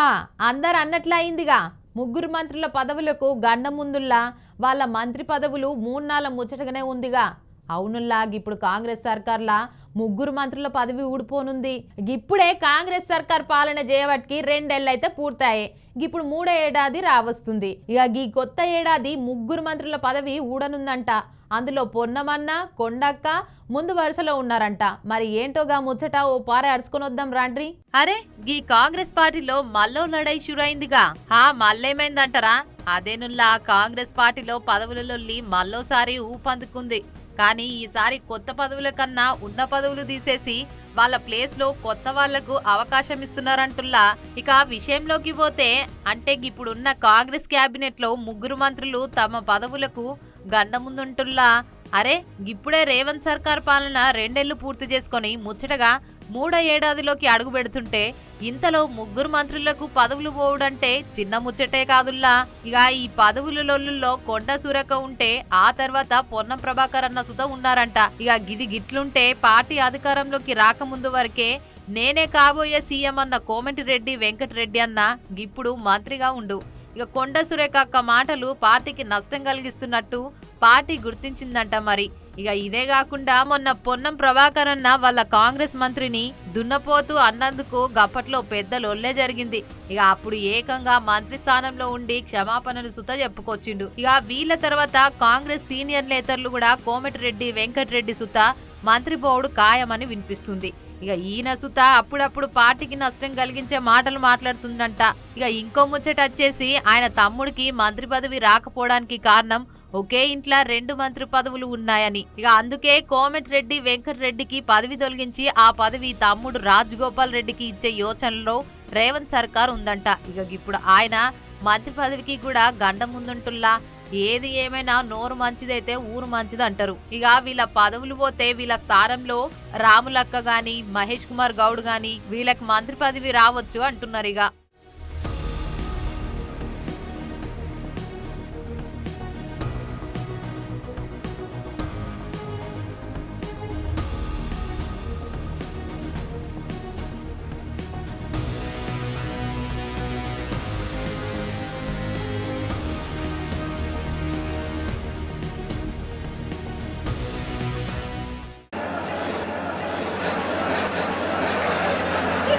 హా అందరు అన్నట్లయిందిగా ముగ్గురు మంత్రుల పదవులకు గండ ముందుల్లా వాళ్ళ మంత్రి పదవులు మూన్నాళ్ళ ముచ్చటగానే ఉందిగా. అవునుల్లా ఇప్పుడు కాంగ్రెస్ సర్కార్లా ముగ్గురు మంత్రుల పదవి ఊడిపోనుంది. ఇప్పుడే కాంగ్రెస్ సర్కార్ పాలన చేయబట్టి రెండేళ్ళైతే పూర్తాయి ఇప్పుడు మూడో ఏడాది రావస్తుంది. ఇక ఈ కొత్త ఏడాది ముగ్గురు మంత్రుల పదవి ఊడనుందంట. అందులో పొన్నమన్న కొండక్క ముందు వరుసలో ఉన్నారంట. మరి ఏంటోగా ముచ్చట? ఓ పార అరుచుకొని వద్దాం రాండ్రి. అరే ఈ కాంగ్రెస్ పార్టీలో మల్లో లడై షురైందిగా ఆ మళ్ళేమైందంటారా అదేనుల్లా కాంగ్రెస్ పార్టీలో పదవులలోల్లి మళ్ళోసారి ఊపందుకుంది. కానీ ఈసారి కొత్త పదవుల కన్నా ఉన్న పదవులు తీసేసి వాళ్ళ ప్లేస్లో కొత్త వాళ్ళకు అవకాశం ఇస్తున్నారంటుల్లా. ఇక విషయంలోకి పోతే అంటే ఇప్పుడున్న కాంగ్రెస్ క్యాబినెట్లో ముగ్గురు మంత్రులు తమ పదవులకు గండముందుంటుల్లా. అరే ఇప్పుడే రేవంత్ సర్కార్ పాలన రెండేళ్ళు పూర్తి చేసుకొని ముచ్చటగా మూడో ఏడాదిలోకి అడుగు పెడుతుంటే ఇంతలో ముగ్గురు మంత్రులకు పదవులు పోవుడంటే చిన్న ముచ్చటే కాదుల్లా. ఇక ఈ పదవుల లొల్లుల్లో కొండ సూరక ఉంటే ఆ తర్వాత పొన్నం ప్రభాకర్ అన్న సుత ఉన్నారంట. ఇక గిది గిట్లుంటే పార్టీ అధికారంలోకి రాకముందు వరకే నేనే కాబోయే సీఎం అన్న కోమటిరెడ్డి వెంకటరెడ్డి అన్న ఇప్పుడు మంత్రిగా ఉండు. ఇక కొండ సురేఖ అక్క మాటలు పార్టీకి నష్టం కలిగిస్తున్నట్టు పార్టీ గుర్తించిందంట మరి. ఇక ఇదే కాకుండా మొన్న పొన్నం ప్రభాకర్ అన్న వాళ్ళ కాంగ్రెస్ మంత్రిని దున్నపోతూ అన్నందుకు గప్పట్లో పెద్ద లొల్లే జరిగింది. ఇక అప్పుడు ఏకంగా మంత్రి స్థానంలో ఉండి క్షమాపణలు సుత చెప్పుకొచ్చిండు. ఇక వీళ్ళ తర్వాత కాంగ్రెస్ సీనియర్ నేతలు కూడా కోమటిరెడ్డి వెంకటరెడ్డి సుత మంత్రి బోర్డు ఖాయమని వినిపిస్తుంది. ఇక ఈయన సుత అప్పుడప్పుడు పార్టీకి నష్టం కలిగించే మాటలు మాట్లాడుతుందంట ఇక ఇంకో ముచ్చట వచ్చేసి ఆయన తమ్ముడికి మంత్రి పదవి రాకపోవడానికి కారణం ఒకే ఇంట్లో రెండు మంత్రి పదవులు ఉన్నాయని. ఇక అందుకే కోమటిరెడ్డి వెంకటరెడ్డికి పదవి తొలగించి ఆ పదవి తమ్ముడు రాజగోపాల్ రెడ్డికి ఇచ్చే యోచనలో రేవంత్ సర్కార్ ఉందంట. ఇక ఇప్పుడు ఆయన మంత్రి పదవికి కూడా గండం ముందుంటుల్లా ఏది ఏమైనా నోరు మంచిదైతే ఊరు మంచిది అంటారు ఇక వీళ్ళ పదవులు పోతే వీళ్ళ స్థానంలో రాములక్క గాని మహేష్ కుమార్ గౌడ్ గాని వీళ్ళకి మంత్రి పదవి రావచ్చు అంటున్నారు ఇక.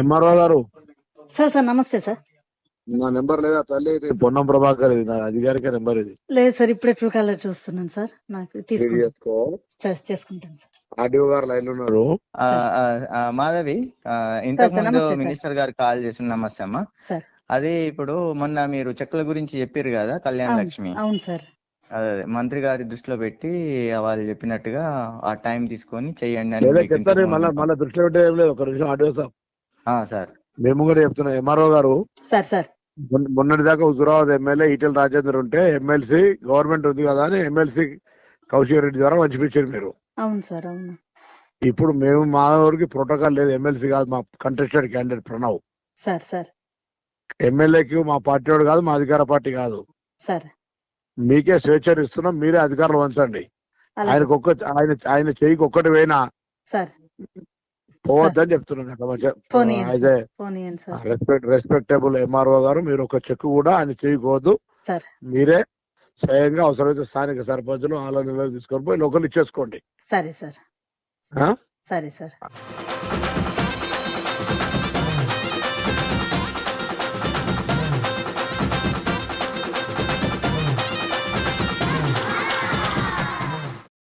ఎంఆర్ఓ గారు. సార్ సార్ నమస్తే సార్. నా నెంబర్ లేదా తల్లి? పొన్నం ప్రభాకర్ ఇది నా అధికారిక నెంబర్ ఇది. లేదు సార్ ఇప్పుడే ట్రూ కాలర్ చూస్తున్నాను సార్. నాకు చేసుకుంటాను సార్. ఆర్డీఓ గారు లైన్ ఉన్నారు. మాధవి ఇంతకు ముందు. మినిస్టర్ గారు కాల్ చేసిన నమస్తే అమ్మా. సార్. అది ఇప్పుడు మొన్న మీరు చెక్కుల గురించి చెప్పారు కదా కళ్యాణ్ లక్ష్మి అవును సార్. అదే అదే, మంత్రి గారి దృష్టిలో పెట్టి వాళ్ళు చెప్పినట్టుగా ఆ టైం తీసుకొని చెయ్యండి అని ఇంతకు మళ్ళీ మళ్ళీ దృష్టిలో పెట్టే ఏం లేదు. ఒక నిమిషం ఆడియో సార్. ఆ, సార్. మేము కూడా చెప్తున్నాం ఎంఆర్ఓ గారు. Sir sir. మొన్న- మొన్నటి దాకా హుజురాబాద్ ఎమ్మెల్యే ఈటెల రాజేందర్ ఉంటే ఎమ్మెల్సీ గవర్నమెంట్ ఉంది కదా అని ఎమ్మెల్సీ కౌశిక్ రెడ్డి ద్వారా పంచిపించారు మీరు. అవును సార్ అవును. ఇప్పుడు మేము మా ఊరికి ప్రోటోకాల్ లేదు. ఎమ్మెల్సీ కాదు మా contested candidate Pranav. Sir sir. ఎమ్మెల్యేకి మా పార్టీ వాడు కాదు మా అధికార పార్టీ కాదు. సార్. మీకే స్వేచ్ఛను ఇస్తున్నాం మీరే అధికారులు వంచండి. ఆయనకు ఒక్క ఆయన ఆయన చెయ్యికి ఒక్కటి పోయినా సార్. పోవద్దని చెప్తున్నాను రెస్పెక్ట్ రెస్పెక్టబుల్ ఎంఆర్ఓ గారు మీరు ఒక చెక్ కూడా ఆయన చేయకూడదు సార్. మీరే స్వయంగా అవసరమైతే స్థానిక సర్పంచులు ఆలో నిర్ణయం తీసుకొని పోయి లోకల్ ఇచ్చేసుకోండి. సరే సార్? సరే సార్.